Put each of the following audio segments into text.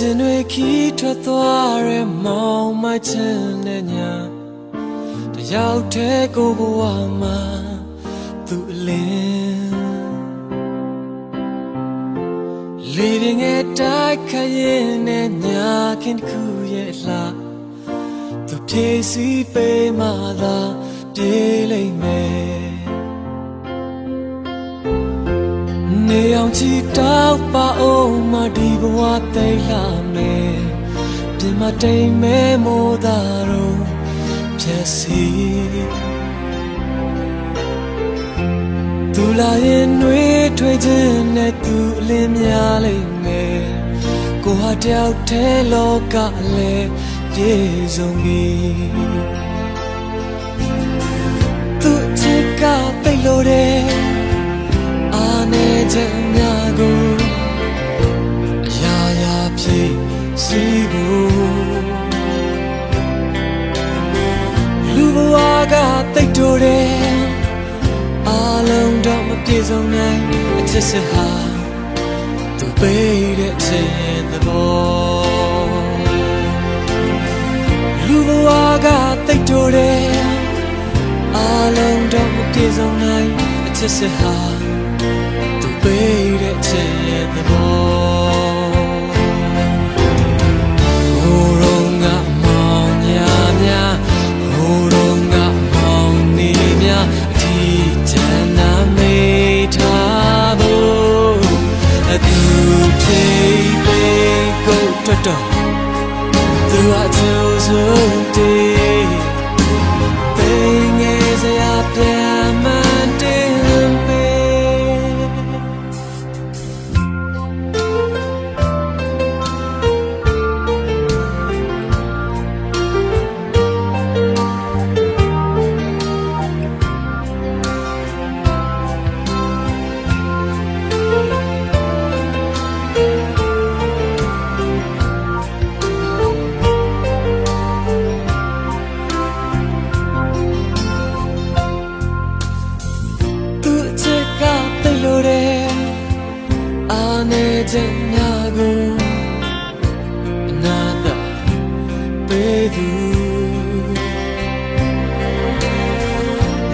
စဉ်တွေခီးထွက်သွားရဲမောင်မချင်တဲ့ညာတယောက်တည်းကိုဘဝမှာသူအလင်းလေရင်ငယ်တိုက်ခရင်နဲ့ညာခင်တစ်ခုရဲ့လှသူဖြည့်စည်းပေးမှသာပြေးလိမ့်မယ် နေအောင်ချီတောက်ပါအောင်မဒီဘဝသိလာမယ်ပြင်မတိမ်မဲမိုးသာတော့ဖြစ်စီသူလာရင်နှွေးထွေးခြင်းနဲ့သူအလင်းများလိမ့်မယ်ကိုဟာတယောက်တည်းလောကလည်းပြေဆုံးပြီသူချစ်ကတိတ်လို့တယ်အာနေ ချက်များကိုအရာရာဖြည့်စီဖို့လူဘဝကတိတ်တိုးတယ်အလုံးတော့မပြေဆုံးနိုင်အချစ်စဟာသူပေးတဲ့ချစ်သဘောလူဘဝကတိတ်တိုးတယ်အလုံးတော့မပြေဆုံးနိုင်အချစ်စဟာသူ ပေးတဲ့ချစ်သ နေချက်များကိုအနာသာပေးသူ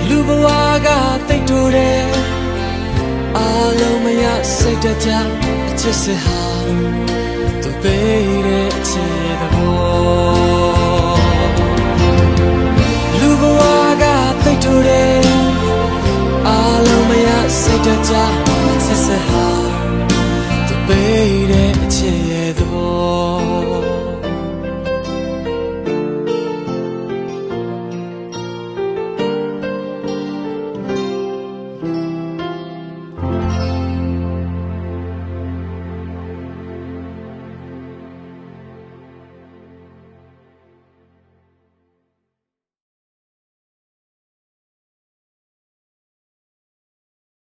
လူဘဝကတိတ်တိုးတယ်အာလုံးမရစိတ်တကြအချစ်စဟာသူပေး ပေးတဲ့အချစ်ရဲ့သဘော